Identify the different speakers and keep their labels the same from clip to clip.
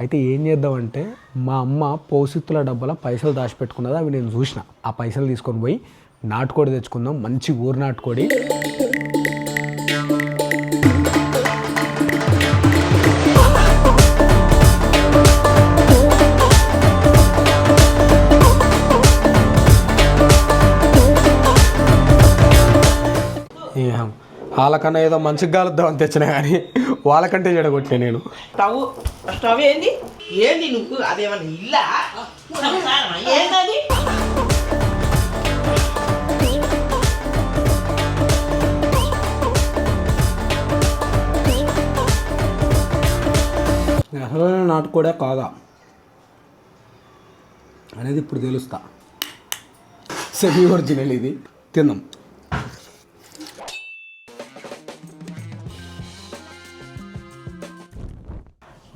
Speaker 1: అయితే ఏం చేద్దామంటే మా అమ్మ పోసిత్తుల డబ్బాల పైసలు దాచిపెట్టుకున్నది అవి నేను చూసిన. ఆ పైసలు తీసుకొని పోయి నాటుకోడి తెచ్చుకుందాం మంచి ఊరు నాటుకోడి. వాళ్ళకన్నా ఏదో మంచిగా కాలుద్దామని తెచ్చిన కానీ వాళ్ళకంటే చెడగొట్టిన నేను.
Speaker 2: స్టవ్ స్టవ్ ఏంది? ఏంది నువ్వు? అదేమన్నా ఇల్లా?
Speaker 1: నాటుకోడే కాదా? అనేది ఇప్పుడు తెలుస్తా. సెమీ ఒరిజినల్ ఇది. తిందాం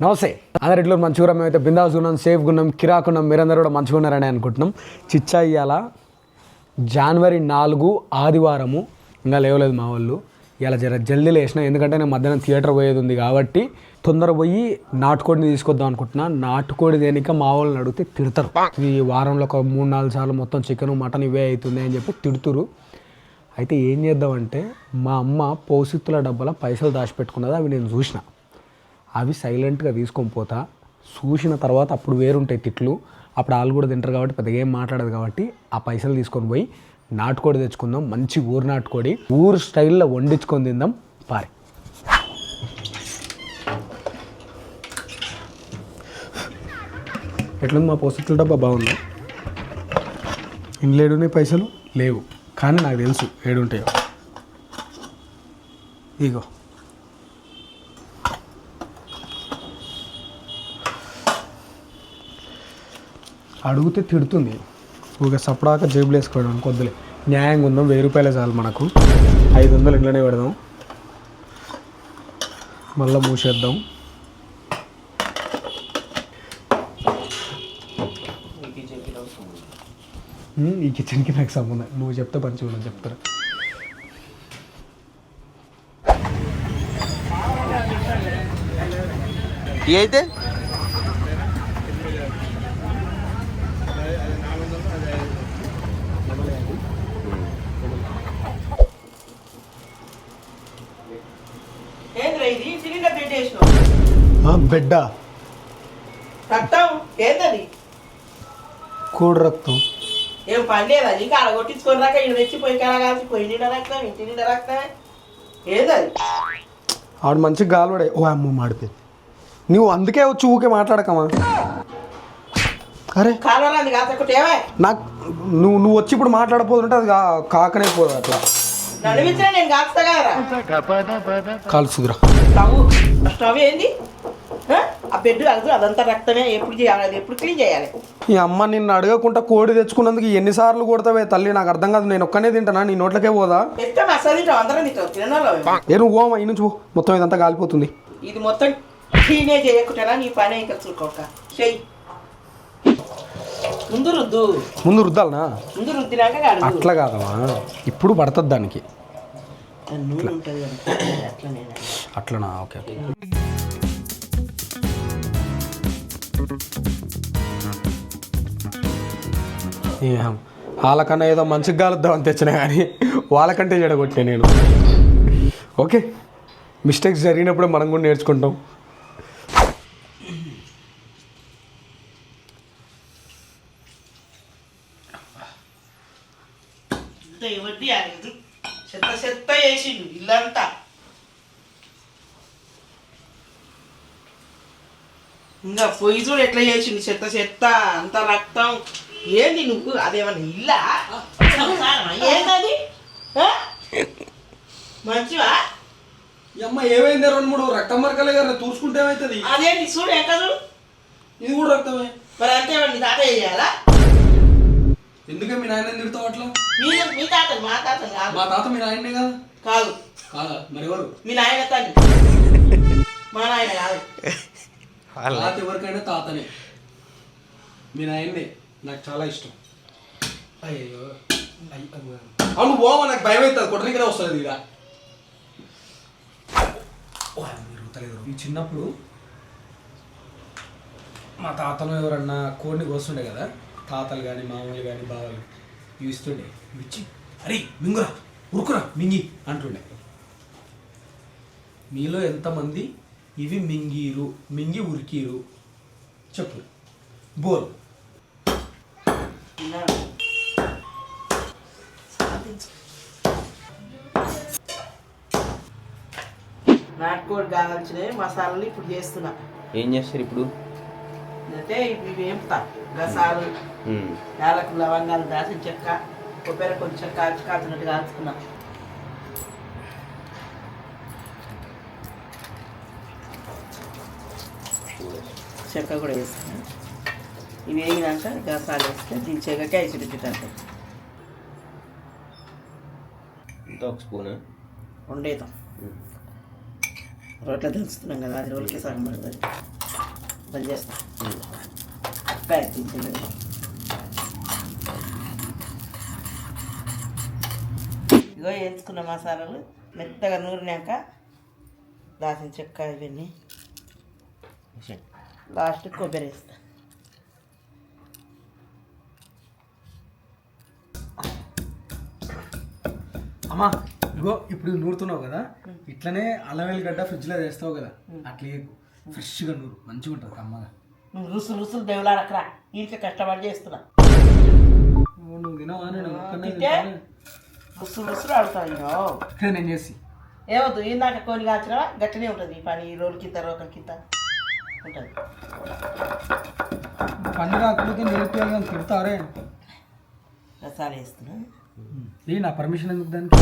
Speaker 1: నమస్తే. అందరు ఇట్లా మంచిగా మేమైతే బిందాస్ ఉన్నాం సేఫ్గా ఉన్నాం కిరాక్ ఉన్నాం మీరందరూ కూడా మంచిగా ఉన్నారని అనుకుంటున్నాం. చిచ్చా ఇవాళ జనవరి నాలుగు ఆదివారము. ఇంకా లేవలేదు మా వాళ్ళు. ఇలా జర జల్దీ లేసిన ఎందుకంటే నేను మధ్యాహ్నం థియేటర్ పోయేది ఉంది కాబట్టి తొందర పోయి నాటుకోడిని తీసుకొద్దాం అనుకుంటున్నా. నాటుకోడి దేనిక మా వాళ్ళని అడిగితే తిడతారు. ఈ వారంలో ఒక మూడు నాలుగు సార్లు మొత్తం చికెన్ మటన్ ఇవే అవుతుంది అని చెప్పి తిడుతురు. అయితే ఏం చేద్దామంటే మా అమ్మ పోసిత్తుల డబ్బాల పైసలు దాచిపెట్టుకున్నది అవి నేను చూసిన. అవి సైలెంట్గా తీసుకొని పోతా. చూసిన తర్వాత అప్పుడు వేరుంటాయి తిట్లు. అప్పుడు వాళ్ళు కూడా తింటారు కాబట్టి పెద్దగా ఏం మాట్లాడదు కాబట్టి ఆ పైసలు తీసుకొని పోయి నాటుకోడి తెచ్చుకుందాం. మంచి ఊరు నాటుకోడి. ఊరు స్టైల్లో వండించుకొని తిందాం. పారి. ఎట్లుంది మా పోసిట్ల డబ్బా? బాగుందా? ఇంట్లో ఏడున్నాయి పైసలు? లేవు. కానీ నాకు తెలుసు ఏడుంటాయో. ఇగో. అడిగితే తిడుతుంది. ఇక సపడాక జేబులు వేసుకోవడం కొద్దులే. న్యాయంగా ఉందాం వెయ్యి రూపాయలే చాలు మనకు. ఐదు వందలు ఇంట్లోనే పెడదాం. మళ్ళీ మూసేద్దాం. ఈ కిచెన్కి నాకు సంబంధం నువ్వు చెప్తే మంచిగా ఉండదు చెప్తారా
Speaker 3: టీ అయితే
Speaker 1: బిడ్డ.
Speaker 2: రక్తం ఏందది?
Speaker 1: కూడు రక్తం.
Speaker 2: ఏం పని లేదా నీకు అలా కొట్టించుకొని రాక ఈయన తెచ్చిపోయి కలగాల్సి పోయి నిండా రక్తం ఇంటి నిండా రక్తం. ఏందది?
Speaker 1: ఆవిడ మంచిగా గాలవాడే. ఓ అమ్మ మాడిపోయింది. నువ్వు అందుకే వచ్చి ఊకే మాట్లాడకమా అరే.
Speaker 2: కాలువరాంది కాకపోతే ఏమే?
Speaker 1: నాకు నువ్వు నువ్వు వచ్చి ఇప్పుడు మాట్లాడపోతుంటే అది కాకనే పోదు అట్లా.
Speaker 2: నడిపించినా నేను కాస్తా కదరా?
Speaker 1: కాల్సుదురా
Speaker 2: స్టవ్ స్టవ్ ఏంది? ఆ? బెడ్ అది అదంతా రక్తమే ఎప్పుడు చేయాలి అది ఎప్పుడు క్లీన్ చేయాలి?
Speaker 1: ఈ అమ్మ నిన్ను అడగకుండా కోడి తెచ్చుకున్నందుకు ఎన్నిసార్లు కొడతావే తల్లి నాకు అర్థం కాదు నేను ఒక్కనే తింటానా? నీ నోట్లకే పోదా?
Speaker 2: మసాలా తింటాం అందరం తింటాం తినాలో
Speaker 1: ఏ నువ్వు ఓమా ఈ నుంచి పో. మొత్తం ఇదంతా కాలిపోతుంది.
Speaker 2: ఇది మొత్తం క్లీనే చేయకుంటేనా నీ పని ఇంకా చూసుకోక. చెయ్యి. ముందు రుద్దు.
Speaker 1: ముందు రుద్దాలనా?
Speaker 2: ముందు రుద్దినాక
Speaker 1: అట్లా కాదమ్మా ఇప్పుడు పడుతుంది దానికి.
Speaker 2: నూనె ఉంటుంది కదా అట్లనే.
Speaker 1: అట్లనా? Okay okay. వాళ్ళకన్నా ఏదో మంచిగా కాలుద్దామని తెచ్చిన కానీ వాళ్ళకంటే చెడగొట్టిన నేను. ఓకే. మిస్టేక్స్ జరిగినప్పుడే మనం కూడా నేర్చుకుంటాం.
Speaker 2: చెత్త చెత్త వేసిండు ఇల్లంతా. ఇంకా పొయ్యి చూడు ఎట్లా చేసిండు చెత్త చెత్త అంత రక్తం. ఏంది నువ్వు? అదేమన్నా ఇల్లా? ఆ? మంచివా?
Speaker 1: అమ్మ ఏమైంది రెండు మూడు రక్తం మరకలే కదా తూర్చుకుంటే ఏమవుతుంది
Speaker 2: అదేంటి చూడు ఎక్కడ చూడు.
Speaker 1: ఇది కూడా రక్తమే.
Speaker 2: మరి అంతే నీ తాత చేయాలా?
Speaker 1: ఎందుకే మీ నాయన తిడతావు అట్లా?
Speaker 2: మీ మీ తాత మా తాత కాదు.
Speaker 1: మా తాత మీ నాయనే కదా?
Speaker 2: కాదు.
Speaker 1: కాదా? మరి ఎవరు
Speaker 2: మీ నాయన తండ్రి మా నాయన కాదు.
Speaker 1: తాత ఎవరికైనా తాతనే. మీ నాయన్నే నాకు చాలా ఇష్టం. అయ్యో. అవును పోవా నాకు భయం అవుతుంది కొట్టనికనే వస్తుంది తిరుగుతలేదు. ఈ చిన్నప్పుడు మా తాతలు ఎవరన్నా కోడిని కోస్తుండే కదా? తాతలు కానీ మామూలు కానీ బావలు ఇవి ఇస్తుండే. ఇచ్చి అరే మింగురా ఉరుకురా మింగి అంటుండే. మీలో ఎంతమంది ఇవి మింగిరు మింగి ఉరికిరు. చెప్పు. బోల్.
Speaker 2: నాటుకోడి కావాల్సిన మసాలాలు ఇప్పుడు చేస్తున్నా.
Speaker 3: ఏం చేస్తారు ఇప్పుడు?
Speaker 2: అంటే ఇవి వేపుతా గసాలు. యాలకు లవంగాలు దాచిన చెక్క కొబ్బరి కొంచెం కాల్చి కాల్చినట్టు కాల్చుకున్నా. చెక్క కూడా వేస్తాను ఇవి వేగినాక గసాలు వేస్తే ఐసుడు అంటే
Speaker 3: ఇంత ఒక స్పూన్?
Speaker 2: వండేద్దాం రోట్లో దంచుతున్నాం కదా అది రోజులకి సగం పడుతుంది. బంద్ చేస్తా దించేది ఇగో వేసుకున్న మసాలాలు మెత్తగా నూరినాక దాచిన చెక్క ఇవన్నీ. లాస్ట్ కొబ్బరి వేస్తా
Speaker 1: అమ్మా ఇగో ఇప్పుడు నూరుతున్నావు కదా? ఇట్లనే అల్లం వెల్లిగడ్డ ఫ్రిడ్జ్లో వేస్తావు కదా? అట్లే ఫ్రెష్గా నూరు. మంచిగా ఉంటుంది కమ్మగా.
Speaker 2: నువ్వు రుసులు రుసులు దేవులాడకరా. ఇంట్లో కష్టపడి చేస్తున్నా.
Speaker 1: నువ్వు నువ్వు తినవా.
Speaker 2: రుసులు రుసులు
Speaker 1: ఇక్కడ నేను చేసి.
Speaker 2: ఏమవుతుంది ఇందాక కొన్ని కాల్చినా గట్టినే ఉంటుంది ఈ పని ఈ రోజు కింద రోకల కింద. ఉంటుంది
Speaker 1: పన్ను రాకపోతే నేర్పియాలి కానీ తిడతారే.
Speaker 2: రసాలు వేస్తున్నా.
Speaker 1: నా పర్మిషన్ ఎందుకు దానికి?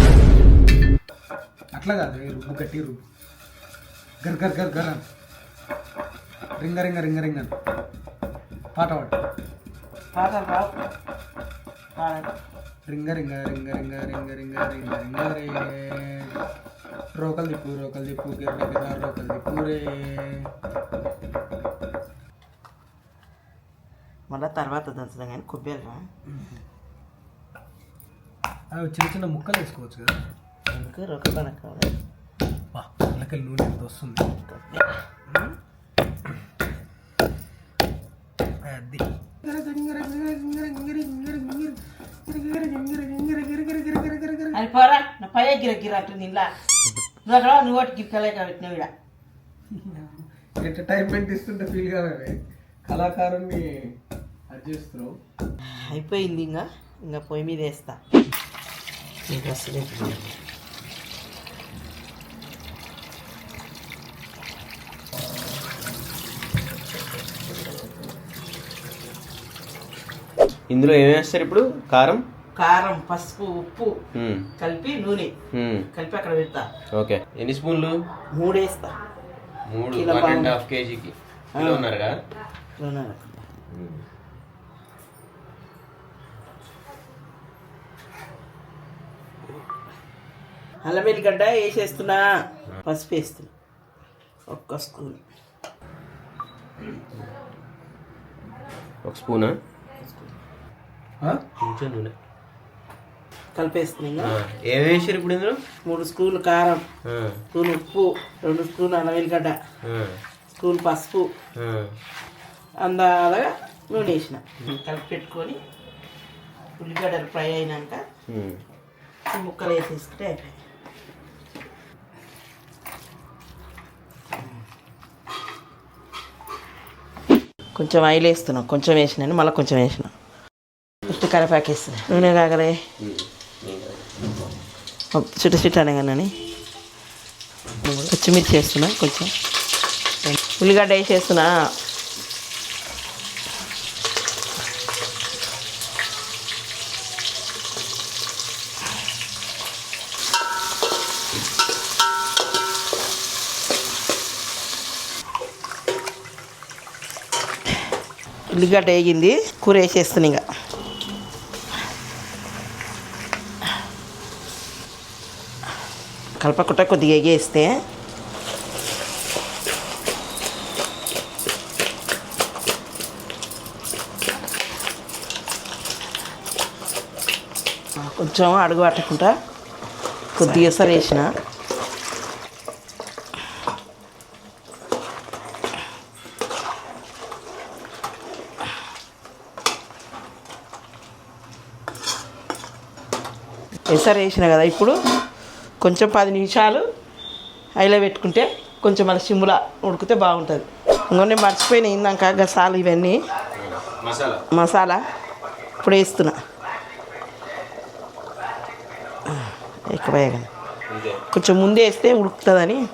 Speaker 1: అట్లా కాదు రుబ్బు గట్టి రుబ్బు. గర్ గర్ గర్ గర్ అని. రింగ రింగ రింగ రింగ అని. పాట పాడు.
Speaker 2: పాటలు రావు పాడండి.
Speaker 1: రింగ రింగ రింగ రింగ రింగ రింగ రింగ రింగ రే రోకల్ దిప్పు రోకల్ దిప్పు రోకల్ దిప్పు రే
Speaker 2: మళ్ళీ తర్వాత దంచడం కానీ కొబ్బరి
Speaker 1: అవి చిన్న చిన్న ముక్కలు వేసుకోవచ్చు కదా.
Speaker 2: అందుకు రొక్క
Speaker 1: పిల్లకల్ నూనె ఎంత వస్తుంది. అది.
Speaker 2: అని పోరా నా పై గిర గిర అంటుంది ఇలా నువ్వు అక్కడ నువ్వు ఒకటి గిరికలేక పెట్టినావు ఇక్కడ
Speaker 1: ఎంటర్టైన్మెంట్ ఇస్తుంటే ఫీల్ కావే కళాకారుని అది చేస్తున్నావు.
Speaker 2: అయిపోయింది ఇంకా ఇంకా పొయ్యి మీద వేస్తా. ఇంకా అసలే
Speaker 3: ఇందులో ఏం వేస్తారు ఇప్పుడు? కారం?
Speaker 2: కారం పసుపు ఉప్పు. కలిపి నూనె. కలిపి అక్కడ పెడతా.
Speaker 3: ఓకే. ఎన్ని స్పూన్లు?
Speaker 2: మూడు వేస్తా.
Speaker 3: మూడు. One and. హాఫ్ కేజీకి. కిలో ఉన్నారుగా?
Speaker 2: నూనె అల్లం వెల్లిగడ్డ వేసేస్తున్నా. పసుపు వేస్తున్నా. ఒక్క స్పూన్.
Speaker 3: ఒక స్పూనా? కొంచెం నూనె.
Speaker 2: కలిపేస్తున్నా
Speaker 3: వేసారు ఇప్పుడు ఇందులో?
Speaker 2: మూడు స్పూన్లు కారం స్పూన్ ఉప్పు రెండు స్పూన్ అల్లం వెల్లిగడ్డ
Speaker 3: ఆ,
Speaker 2: స్పూన్ పసుపు
Speaker 3: ఆ.
Speaker 2: అందాలుగా నూనె వేసిన. కలిపి పెట్టుకొని ఉల్లిగడ్డలు ఫ్రై అయినాక ముక్కలు వేసేసుకుంటే కొంచెం ఆయిల్ వేస్తున్నాం. కొంచెం వేసినాను మళ్ళీ కొంచెం వేసిన. ఫస్ట్ నూనె కాగలే. చుట్టు చుట్టు అనగానని. పచ్చిమిర్చి వేస్తున్నా కొంచెం. ఉల్లిగడ్డ వేసేస్తున్నా ఉల్లిగడ్డ వేగింది. కూర వేసేస్తున్నా ఇంకా. కలపకుండా కొద్దిగా వేస్తే కొంచెం అడుగు పట్టకుండా కొద్దిగా సరేసిన ఎసరేసిన కదా ఇప్పుడు? కొంచెం పది నిమిషాలు అయిలో పెట్టుకుంటే కొంచెం మళ్ళీ సిమ్ముల ఉడికితే బాగుంటుంది. ఇంకో నేను మర్చిపోయిన ఇందాక గసాలు ఇవన్నీ.
Speaker 3: మసాలా?
Speaker 2: మసాలా. ఇప్పుడు వేస్తున్నా. ఎక్కువ కొంచెం ముందే వేస్తే ఉడుకుతుందని.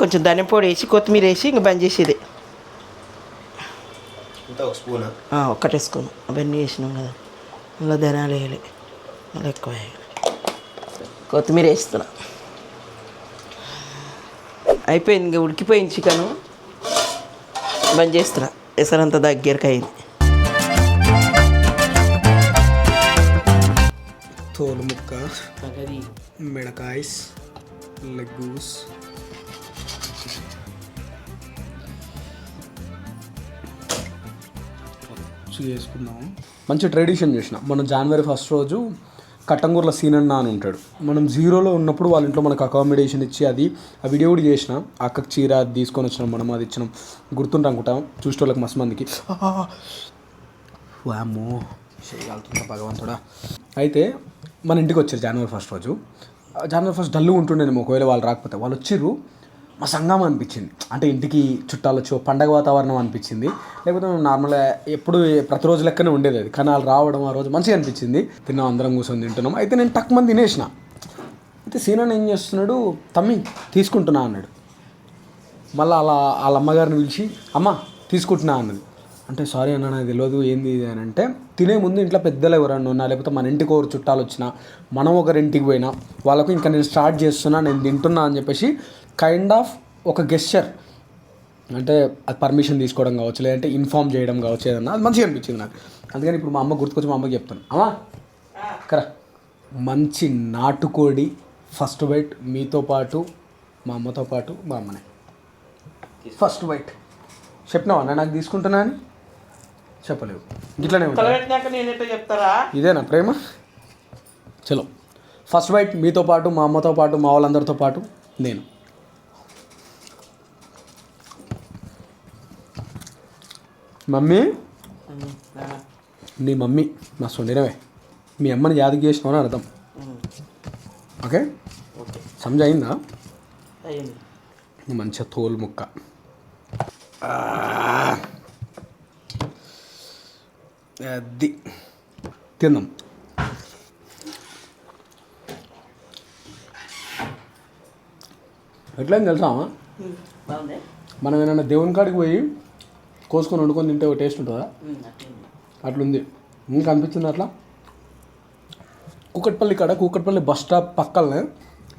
Speaker 2: కొంచెం ధనియ పొడి వేసి కొత్తిమీర వేసి ఇంక బంద్ చేసేది.
Speaker 3: ఇంత ఒక స్పూన్?
Speaker 2: అవన్నీ వేసినాం కదా. మళ్ళీ ధనాలు వేయాలి. మళ్ళీ ఎక్కువ వేయాలి. కొత్తిమీర వేస్తున్నా. అయిపోయింది ఇంకా ఉడికిపోయింది చికెను. బంద్ చేస్తున్నా. ఎసరంతా దగ్గరికి అయింది.
Speaker 1: తోలు ముక్క మెడకాయస్ లెగ్గూస్ చేసుకున్నాము మంచి ట్రెడిషన్ చేసిన. మనం జనవరి ఫస్ట్ రోజు కట్టంగూర్ల సీనన్న అని ఉంటాడు. మనం జీరోలో ఉన్నప్పుడు వాళ్ళ ఇంట్లో మనకు అకామిడేషన్ ఇచ్చి అది ఆ వీడియో కూడా చేసిన. అక్కకి చీర అది తీసుకొని వచ్చినాం మనం అది ఇచ్చినాం. గుర్తుంటాం అనుకుంటాం? చూసేటోళ్ళకి మస్తు మందికి. వామ్మో చేయగలుగుతుందా భగవంతుడా. అయితే మన ఇంటికి వచ్చారు జనవరి ఫస్ట్ రోజు. జనవరి ఫస్ట్ డల్లు ఉంటుండేనేమో ఒకవేళ వాళ్ళు రాకపోతే. వాళ్ళు వచ్చిర్రు. మా సంగం అనిపించింది. అంటే ఇంటికి చుట్టాలు వచ్చి పండగ వాతావరణం అనిపించింది. లేకపోతే మేము నార్మల్గా ఎప్పుడు ప్రతిరోజు లెక్కనే ఉండేది అది. కానీ వాళ్ళు రావడం ఆ రోజు మంచిగా అనిపించింది. తిన్నాం అందరం కూర్చొని తింటున్నాం. అయితే నేను టక్ మంది తినేసిన. అయితే సీనన్ ఏం చేస్తున్నాడు? తమ్మి తీసుకుంటున్నా అన్నాడు. మళ్ళీ అలా వాళ్ళ అమ్మగారిని పిలిచి అమ్మ తీసుకుంటున్నా అన్నది. అంటే సారీ అన్న నాకు తెలియదు ఏంది ఇది అని అంటే తినే ముందు ఇంట్లో పెద్దలు ఎవరన్నా ఉన్నా లేకపోతే మన ఇంటికి ఒకరు చుట్టాలు వచ్చినా మనం ఒకరింటికి పోయినా వాళ్ళకు ఇంకా నేను స్టార్ట్ చేస్తున్నా నేను తింటున్నా అని చెప్పేసి కైండ్ ఆఫ్ ఒక గెస్చర్ అంటే అది పర్మిషన్ తీసుకోవడం కావచ్చు లేదంటే ఇన్ఫామ్ చేయడం కావచ్చు ఏదన్నా. అది మంచిగా అనిపించింది నాకు. అందుకని ఇప్పుడు మా అమ్మ గుర్తుకొచ్చి మా అమ్మకి చెప్తాను. అమ్మా కరా. మంచి నాటుకోడి ఫస్ట్ బైట్ మీతో పాటు మా అమ్మతో పాటు మా అమ్మనే. ఫస్ట్ బైట్ చెప్పినావా? అన్న నాకు తీసుకుంటున్నా అని? చెప్పలేవు. ఇట్లానే
Speaker 2: నేను చెప్తారా?
Speaker 1: ఇదేనా ప్రేమ? చలో. ఫస్ట్ బైట్ మీతో పాటు మా అమ్మతో పాటు మా వాళ్ళందరితో పాటు నేను. మమ్మీ నీ మమ్మీ నా సొండినవే మీ అమ్మని యాదకి చేసినావు అని అర్థం ఓకే సమజ అయిందా మంచిగా తోలు ముక్క. అది తిందాం ఎట్లా తెలుసా మనం ఏమైనా దేవుని కాడికి పోయి కోసుకొని వండుకొని తింటే ఒక టేస్ట్ ఉంటుందా?
Speaker 2: అట్లా
Speaker 1: అట్లుంది. ఇంకా అనిపించింది అట్లా? కూకట్పల్లి కాడ కూకట్పల్లి బస్ స్టాప్ పక్కనే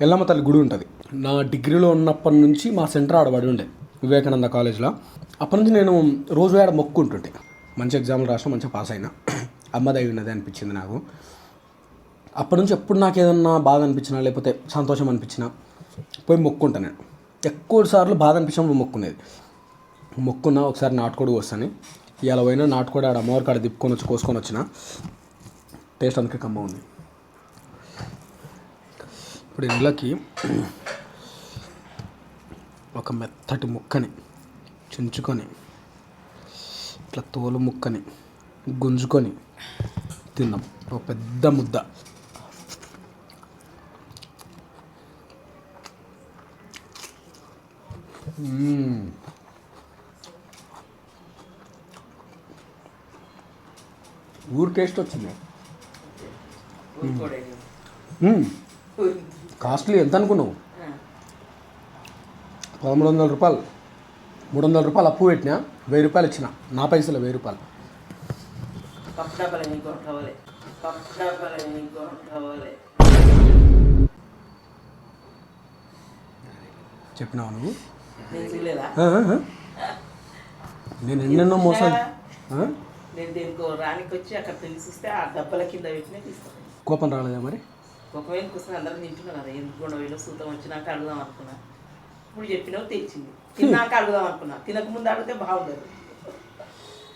Speaker 1: ఎల్లమ్మ తల్లి గుడి ఉంటుంది. నా డిగ్రీలో ఉన్నప్పటి నుంచి మా సెంటర్ ఆడబడి ఉండే వివేకానంద కాలేజ్లో. అప్పటి నుంచి నేను రోజు ఆడ మొక్కుంటుంటే మంచి ఎగ్జామ్లు రాసిన మంచిగా పాస్ అయినా. అమ్మదై ఉన్నది అనిపించింది నాకు. అప్పటి నుంచి ఎప్పుడు నాకు ఏదన్నా బాధ అనిపించినా లేకపోతే సంతోషం అనిపించినా పోయి మొక్కుంటా నేను. ఎక్కువ సార్లు బాధ అనిపించినప్పుడు మొక్కునేది. మొక్కున్న ఒకసారి నాటుకోడి వస్తాను ఇవాళ పోయినా నాటుకోడి ఆడ అమ్మవారి కాడ తిప్పుకొని వచ్చి కోసుకొని వచ్చిన టేస్ట్ అందుకే కమ్మ ఉంది. ఇప్పుడు ఇళ్ళకి ఒక మెత్తటి ముక్కని చుంచుకొని ఇట్లా తోలు ముక్కని గుంజుకొని తిందాం ఒక పెద్ద ముద్ద. Mmm. ఊరు టేస్ట్ వచ్చింది. కాస్ట్లీ ఎంత అనుకున్నావు? పదమూడు వందల రూపాయలు. మూడు వందల రూపాయలు అప్పు పెట్టినా వెయ్యి రూపాయలు ఇచ్చిన. నా పైసలు వెయ్యి రూపాయలు. చెప్పినావు నువ్వు?
Speaker 2: నేను
Speaker 1: ఎన్నెన్నో మోసాలు?
Speaker 2: నేను దేనికో రానికి వచ్చి అక్కడ తెలిసి వస్తే ఆ డబ్బాల కింద పెట్టినే తీస్తాను
Speaker 1: కోపం రాలేదా మరి?
Speaker 2: ఒకవేళ కూర్చొని అందరం తింటున్నారు ఎందుకు గొడవలో సూతం వచ్చినాక అడుగుదాం అనుకున్నా. ఇప్పుడు చెప్పినావు తెచ్చింది. తిన్నాక అడుగుదాం అనుకున్నా. తినక ముందు అడిగితే బాగుండదు.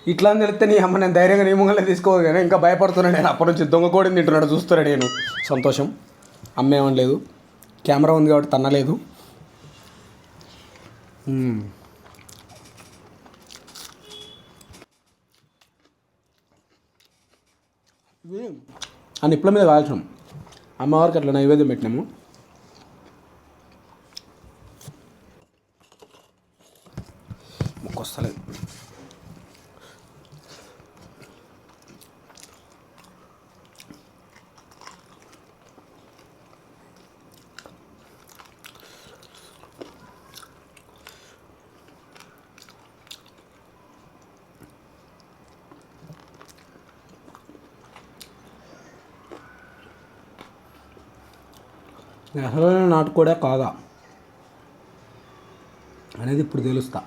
Speaker 1: ఇట్లా అని తెలిస్తే నీ అమ్మ నేను ధైర్యంగా నీ ముంగలే తీసుకోవాలి కానీ ఇంకా భయపడుతున్నాను నేను. అప్పటి నుంచి దొంగ కోడిని తింటున్నాడు చూస్తున్నాడు నేను. సంతోషం. అమ్మ ఏమనలేదు. కెమెరా ఉంది కాబట్టి తన్నలేదు మ్మ్. ఇవి ఆ నిప్పుల మీద కాల్చినాం అమ్మవారికి అట్లా నైవేద్యం పెట్టినాము. అసలైన నాటుకోడే కాదా? అనేది ఇప్పుడు తెలుస్తా.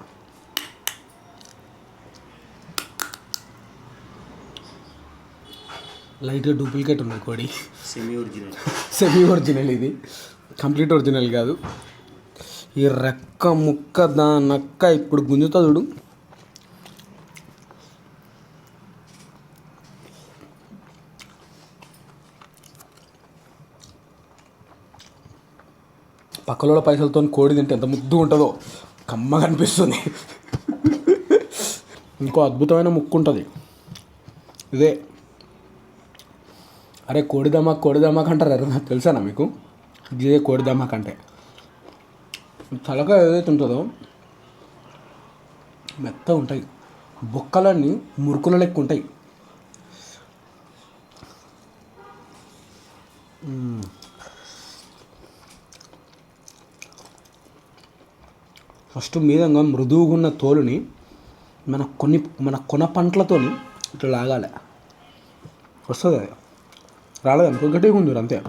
Speaker 1: లైట్గా డూప్లికేట్ ఉంది కోడి.
Speaker 3: సెమీ ఒరిజినల్
Speaker 1: సెమీ ఒరిజినల్ ఇది. కంప్లీట్ ఒరిజినల్ కాదు. ఈ రెక్క ముక్క దా నక్క ఇప్పుడు గుంజుతా చూడు. పక్కలో పైసలతో కోడి తింటే ఎంత ముద్దు ఉంటుందో కమ్మగా అనిపిస్తుంది. ఇంకో అద్భుతమైన ముక్కు ఉంటుంది. ఇదే. అరే కోడి దమాక్ కోడి దమాక్ అంటారు అరే నాకు తెలుసానా మీకు? ఇదే కోడి దమాక్ అంటే. తలక ఏదైతే ఉంటుందో మెత్త ఉంటాయి. బొక్కలన్నీ మురుకుల లెక్క ఉంటాయి. ఫస్ట్ మీదంగా మృదువుగా ఉన్న తోలుని మన కొన్ని మన కొన పంటలతోని ఇట్లా లాగాలి. వస్తుంది అది. రాలేదు? అనుకో గట్టిగా ఉంది అంతే.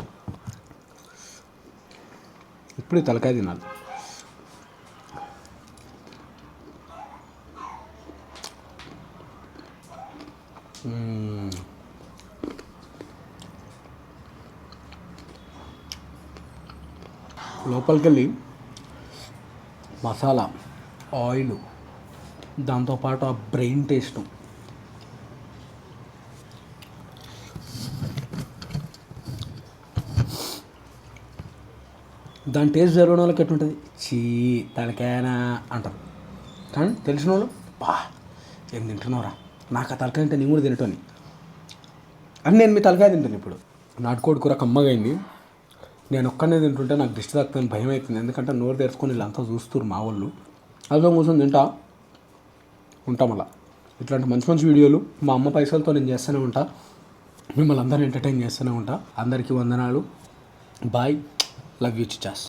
Speaker 1: ఇప్పుడు తలకాయ తినాలి. లోపలికి వెళ్ళి మసాలా ఆయిల్ దాంతోపాటు ఆ బ్రెయిన్ టేస్ట్. దాని టేస్ట్ జరిగిన వాళ్ళకి ఎట్టుంటుంది చీ తలకాయనా అంటారు. కానీ తెలిసిన వాళ్ళు బా ఏం తింటున్నావురా? నాకు ఆ తలకాయ అంటే నేను కూడా తినటని. అని నేను మీ తలకాయ తింటాను ఇప్పుడు. నాటుకోడి కూర కమ్మగా అయింది. నేను ఒక్కనే తింటుంటే నాకు దిష్టి తాకుతుంది భయం అవుతుంది ఎందుకంటే నోరు తెరుచుకొని వీళ్ళంతా చూస్తారు మా వాళ్ళు. అదో కోసం తింటా. ఉంటాం అలా ఇట్లాంటి మంచి మంచి వీడియోలు మా అమ్మ పైసలతో నేను చేస్తూనే ఉంటా. మిమ్మల్ని అందరిని ఎంటర్టైన్ చేస్తూనే ఉంటా. అందరికీ వందనాలు. Bye love you Chichas